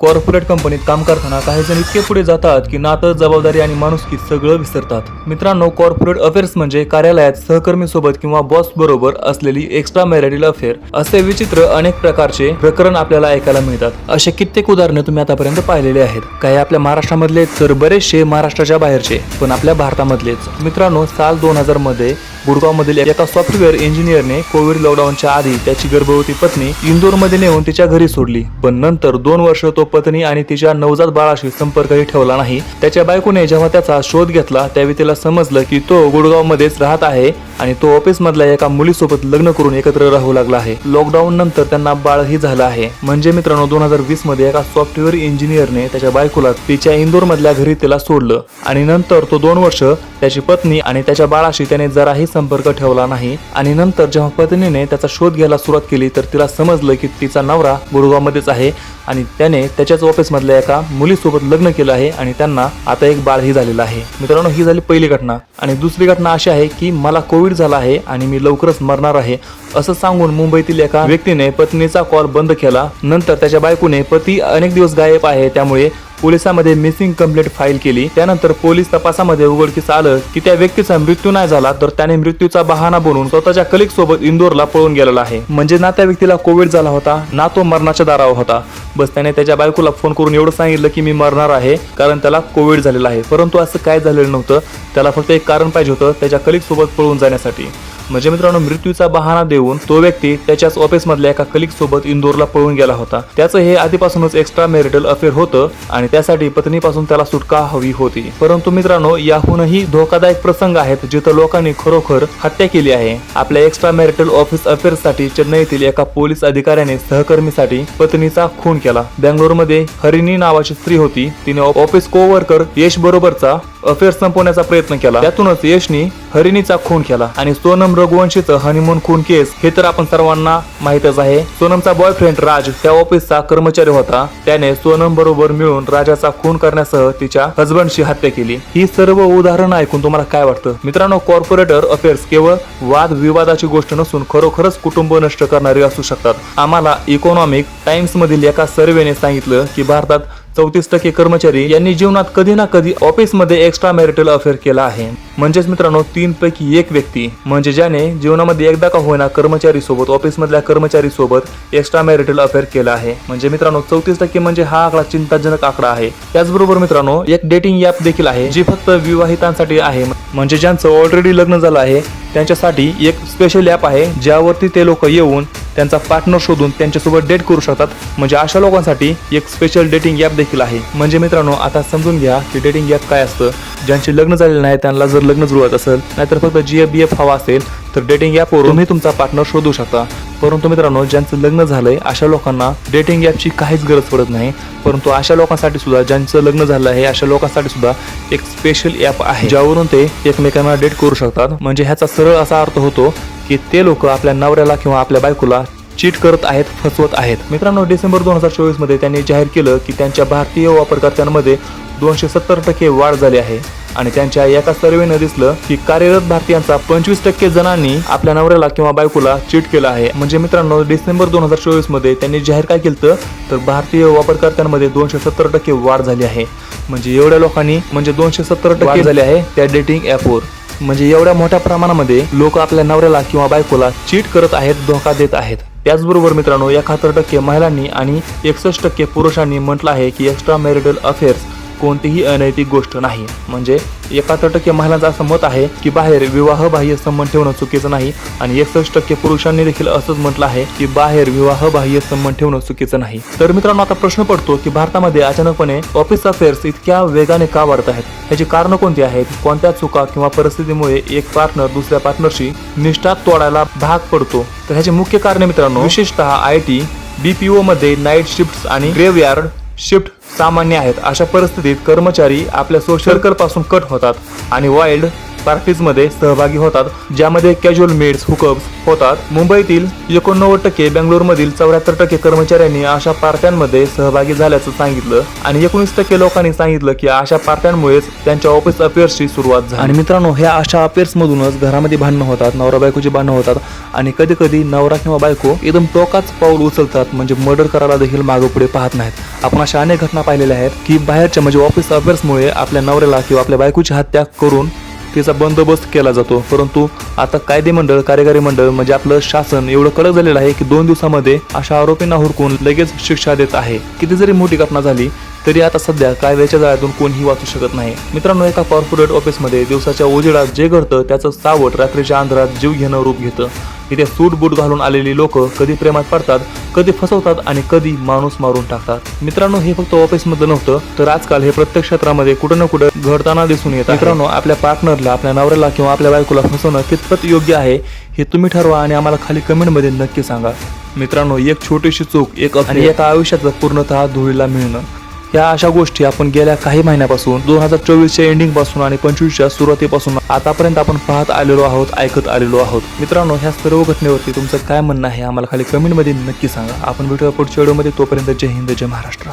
Corporate कंपनीत काम करताना काही जण इतके पुढे जातात की नातं जबाबदारी आणि माणुसकी सगळं विसरतात. मित्रांनो कॉर्पोरेट अफेअर्स म्हणजे कार्यालयात सहकर्मी सोबत किंवा बॉस बरोबर असलेली एक्स्ट्रा मॅरिटल अफेअर असे विचित्र अनेक प्रकारचे प्रकरण आपल्याला ऐकायला मिळतात. असे कित्येक उदाहरणे तुम्ही आतापर्यंत पाहिलेले आहेत. काही आपल्या महाराष्ट्रामधले तर बरेचसे महाराष्ट्राच्या बाहेरचे पण आपल्या भारतामधलेच. मित्रांनो साल दोन हजारमध्ये गुडगावमधील एका सॉफ्टवेअर इंजिनियरने कोविड लॉकडाऊनच्या आधी त्याची गर्भवती पत्नी इंदोरमध्ये नेऊन तिच्या घरी सोडली. पण नंतर दोन वर्ष तो पत्नी आणि तिच्या नवजात बाळाशी संपर्कही ठेवला नाही. त्याच्या बायकोने जेव्हा त्याचा शोध घेतला त्यावेळी तिला समजलं की तो गुडगावमध्येच राहत आहे आणि तो ऑफिसमधल्या एका मुलीसोबत लग्न करून एकत्र राहू लागला आहे. लॉकडाऊन नंतर त्यांना बाळही झालं आहे. म्हणजे मित्रांनो दोन हजार वीसमध्ये एका सॉफ्टवेअर इंजिनियरने त्याच्या बायकोला तिच्या इंदोर मधल्या घरी तिला सोडलं आणि नंतर तो दोन वर्ष त्याची पत्नी आणि त्याच्या बाळाशी त्याने जराही संपर्क ठेवला नाही. आणि नंतर जेव्हा पत्नीने त्याचा शोध घ्यायला सुरुवात केली तर तिला समजलं की तिचा नवरा गुडगावमध्येच आहे. आणि त्याने त्याच्याच ऑफिसमधल्या एका मुलीसोबत लग्न केलं आहे आणि त्यांना आता एक बाळही झालेलं आहे. मित्रांनो ही झाली पहिली घटना. आणि दुसरी घटना अशी आहे की मला कोविड झाला आहे आणि मी लवकरच मरणार आहे असं सांगून मुंबईतील एका व्यक्तीने पत्नीचा कॉल बंद केला. नंतर त्याच्या बायकोने पती अनेक दिवस गायब आहे त्यामुळे पोलिसांमध्ये मिसिंग कंप्लेंट फाईल केली. त्यानंतर पोलीस तपासामध्ये उघडकीस आलं की त्या व्यक्तीचा मृत्यू नाही झाला तर त्याने मृत्यूचा बहाणा बनवून स्वतःच्या कलिक सोबत इंदोरला पळून गेलेला आहे. म्हणजे ना त्या व्यक्तीला कोविड झाला होता ना तो मरणाच्या दारावर होता. बस त्याने त्याच्या बायकोला फोन करून एवढं सांगितलं की मी मरणार आहे कारण त्याला कोविड झालेला आहे. परंतु असं काय झालेलं नव्हतं त्याला फक्त एक कारण पाहिजे होतं त्याच्या कलिक सोबत पळून जाण्यासाठी. म्हणजे मित्रांनो मृत्यूचा बहाणा देऊन तो व्यक्ती त्याच्याच ऑफिस मधल्या एका कलिक सोबत इंदोरला पळून गेला होता. त्याचं हे आधीपासूनच एक्स्ट्रा मॅरिटल अफेअर होतं आणि त्यासाठी पत्नीपासून त्याला सुटका हवी होती. परंतु मित्रांनो याहूनही धोकादायक प्रसंग आहेत जिथं लोकांनी खरोखर हत्या केली आहे. आपल्या एक्स्ट्रा मॅरिटल ऑफिस अफेअरसाठी चेन्नईतील एका पोलीस अधिकाऱ्याने सहकर्मीसाठी पत्नीचा खून केला. बेंगलोरमध्ये हरिणी नावाची स्त्री होती. तिने ऑफिस कोवर्कर यश बरोबरचा अफेअर संपवण्याचा प्रयत्न केला. त्यातूनच यशनी हरिणीचा खून केला आणि सोनम रघुवंशीचं हनीमून खून केस हे तर आपण सर्वांना माहितच आहे. सोनमचा बॉयफ्रेंड राज त्या ऑफिसचा कर्मचारी होता. त्याने सोनम बरोबर मिळून राजाचा खून करण्यासह तिच्या हजबंडची हत्या केली. ही सर्व उदाहरणं ऐकून तुम्हाला काय वाटतं? मित्रांनो कॉर्पोरेटर अफेअर्स केवळ वाद विवादाची गोष्ट नसून खरोखरच कुटुंब नष्ट करणारी असू शकतात. आम्हाला इकॉनॉमिक टाइम्स मधील एका सर्वेने सांगितलं की भारतात चौतीस टक्के कर्मचारी यांनी जीवनात कधी ना कधी ऑफिसमध्ये एक्स्ट्रा मॅरिटल अफेअर केला आहे. म्हणजेच मित्रांनो तीन पैकी एक व्यक्ती म्हणजे ज्याने जीवनामध्ये एकदा का होईना कर्मचारी सोबत ऑफिस मधल्या कर्मचारी सोबत एक्स्ट्रा मॅरिटल अफेअर केला आहे. म्हणजे मित्रांनो चौतीस टक्के म्हणजे हा आकडा चिंताजनक आकडा आहे. त्याचबरोबर मित्रांनो एक डेटिंग ॲप देखील आहे जी फक्त विवाहितांसाठी आहे. म्हणजे ज्यांचं ऑलरेडी लग्न झालं आहे त्यांच्यासाठी एक स्पेशल ॲप आहे ज्यावरती ते लोक येऊन त्यांचा पार्टनर शोधून त्यांच्यासोबत डेट करू शकतात. म्हणजे अशा लोकांसाठी एक स्पेशल डेटिंग ॲप देखील आहे. म्हणजे मित्रांनो आता समजून घ्या की डेटिंग ॲप काय असतं. ज्यांचे लग्न झालेलं नाही त्यांना जर लग्न जुळत असेल नाहीतर फक्त जी एफ बी एफ हवा असेल तर डेटिंग ॲपवरून तुमचा पार्टनर शोधू शकता. परंतु मित्रांनो ज्यांचं लग्न झालंय अशा लोकांना डेटिंग ॲपची काहीच गरज पडत नाही. परंतु अशा लोकांसाठी सुद्धा ज्यांचं लग्न झालं आहे अशा लोकांसाठी सुद्धा एक स्पेशल ॲप आहे ज्यावरून ते एकमेकांना डेट करू शकतात. म्हणजे ह्याचा सरळ असा अर्थ होतो की ते लोक आपल्या नवऱ्याला किंवा आपल्या बायकोला चीट करत आहेत फसवत आहेत. मित्रांनो डिसेंबर दोन हजार चोवीसमध्ये त्यांनी जाहीर केलं की त्यांच्या भारतीय वापरकर्त्यांमध्ये दोनशे सत्तर टक्के वाढ झाली आहे. आणि त्यांच्या एका सर्वेनं दिसलं की कार्यरत भारतीयांचा पंचवीस टक्के जणांनी आपल्या नवऱ्याला किंवा बायकोला चीट केलं आहे. म्हणजे मित्रांनो डिसेंबर दोन हजार चोवीसमध्ये त्यांनी जाहीर काय केलं तर भारतीय वापरकर्त्यांमध्ये दोनशे सत्तर टक्के वाढ झाली आहे. म्हणजे एवढ्या लोकांनी म्हणजे दोनशे सत्तर टक्के झाले आहे. त्या डेटिंग ॲपवर म्हणजे एवढ्या मोठ्या प्रमाणामध्ये लोक आपल्या नवऱ्याला किंवा बायकोला चीट करत आहेत धोका देत आहेत. त्याचबरोबर मित्रांनो एकाहत्तर टक्के महिलांनी आणि एकसष्ट टक्के पुरुषांनी म्हटलं आहे की एक्स्ट्रा मॅरिटल अफेअर्स कोणतीही अनैतिक गोष्ट नाही. म्हणजे एकाहत्तर टक्के महिलांचं असं मत आहे की बाहेर विवाहबाह्य संबंध ठेवणं चुकीचं नाही आणि एकसष्ट टक्के पुरुषांनी देखील असंच म्हटलं आहे की बाहेर विवाहबाह्य संबंध ठेवणं चुकीचं नाही. तर मित्रांनो आता प्रश्न पडतो की भारतामध्ये अचानकपणे ऑफिस अफेअर्स इतक्या वेगाने का वाढत आहेत? ह्याची कारणं कोणती आहेत? कोणत्या चुका किंवा परिस्थितीमुळे एक पार्टनर दुसऱ्या पार्टनरशी निष्ठा तोडायला भाग पडतो? तर ह्याचे मुख्य कारण मित्रांनो विशेषतः आय टी बीपीओ मध्ये नाईट शिफ्ट आणि ग्रेव्हयार्ड शिफ्ट सामान्य आहेत. अशा परिस्थितीत कर्मचारी आपल्या सोशल सर्कलपासून कट होतात आणि वाईल्ड पार्टीजमध्ये सहभागी होतात ज्यामध्ये कॅज्युअल मेड्स हुकअप्स होतात. मुंबईतील एकोणनव्वद टक्के बेंगलोरमधील चौऱ्याहत्तर टक्के कर्मचाऱ्यांनी अशा पार्ट्यांमध्ये सहभागी झाल्याचं सांगितलं आणि एकोणीस टक्के लोकांनी सांगितलं की अशा पार्ट्यांमुळेच त्यांच्या ऑफिस अफेअर्सची सुरुवात झाली. आणि मित्रांनो ह्या अशा अफेअर्समधूनच घरामध्ये भांडणं होतात नवरा बायकोची भांडणं होतात आणि कधी कधी नवरा किंवा बायको एकदम टोकाच पाऊल उचलतात म्हणजे मर्डर करायला देखील मागं पुढे पाहत नाहीत. आपण अशा अनेक घटना पाहिलेल्या आहेत की बाहेरच्या म्हणजे ऑफिस अफेअर्समुळे आपल्या नवऱ्याला किंवा आपल्या बायकोची हत्या करून तिचा बंदोबस्त केला जातो. परंतु आता कायदे मंडळ कार्यकारी मंडळ म्हणजे आपलं शासन एवढं कडक झालेलं आहे की दोन दिवसामध्ये अशा आरोपींना हुडकून लगेच शिक्षा देत आहे. किती जरी मोठी घटना झाली तरी आता सध्या कायद्याच्या जाळ्यातून कोणीही वाचू शकत नाही. मित्रांनो एका कॉर्पोरेट ऑफिसमध्ये दिवसाच्या उजेडात जे घडतं त्याचं सावट रात्रीच्या अंधारात जीव घेणं रूप घेतं. इथे सूट बूट घालून आलेली लोक कधी प्रेमात पडतात कधी फसवतात आणि कधी माणूस मारून टाकतात. मित्रांनो हे फक्त ऑफिसमधलं नव्हतं तर आजकाल हे प्रत्येक क्षेत्रामध्ये कुठं ना कुठं घडताना दिसून येतं मित्रांनो आपल्या पार्टनरला आपल्या नवऱ्याला किंवा आपल्या बायकोला फसवणं कितपत योग्य आहे हे तुम्ही ठरवा आणि आम्हाला खाली कमेंटमध्ये नक्की सांगा. मित्रांनो एक छोटीशी चूक एक आणि एका आयुष्याचं पूर्णतः धुळीला मिळणं. या अशा गोष्टी आपण गेल्या काही महिन्यापासून दोन हजार चोवीसच्या एंडिंगपासून आणि पंचवीसच्या सुरुवातीपासून आतापर्यंत आपण पाहत आलेलो आहोत ऐकत आलेलो आहोत. मित्रांनो ह्या सर्व घटनेवरती तुमचं काय म्हणणं आहे आम्हाला खाली कमेंटमध्ये नक्की सांगा. आपण भेटूया पुढच्या व्हिडिओमध्ये तोपर्यंत जय हिंद जय महाराष्ट्र.